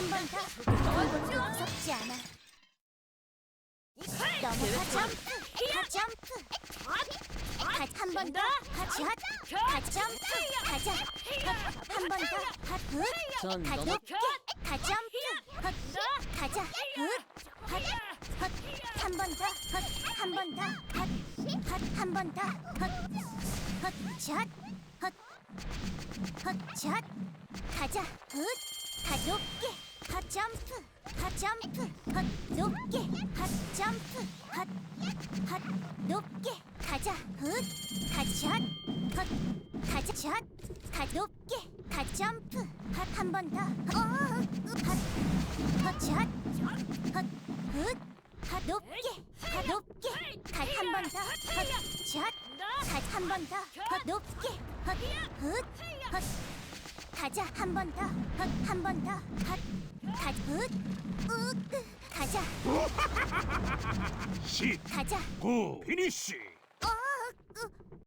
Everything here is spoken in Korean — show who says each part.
Speaker 1: 한번 더. 이건 무섭지 않아. 너무 가점프, 가점프. 한번 더, 같이 핫, 가점프, 가자. 한번 더, 핫,
Speaker 2: 전 굿,
Speaker 1: 가
Speaker 2: 너무-
Speaker 1: 높게, 가점프, 헛, 가자, 굿, 헛, 헛. 한번 더, 헛, 한번 더, 헛, 헛, 한번 더, 헛, 헛, 샷, 헛, 헛, 샷. 가자, 굿, 가 높게, 헛 점프 헛 점프 헛 높게 헛 점프 헛헛 높게 가자 굿가 샷헛 가자 샷가 높게 가 점프 헛한번더헛 헛샷 헛굿 가 높게 가 높게 가한번더 헛샷 가한번더헛 높게 헛굿 헛 가자 한 번 더 헛 한 번더헛 가, 으, 으, 가자, 어?
Speaker 3: 시,
Speaker 1: 가자.
Speaker 3: 고 피니쉬 어, 으,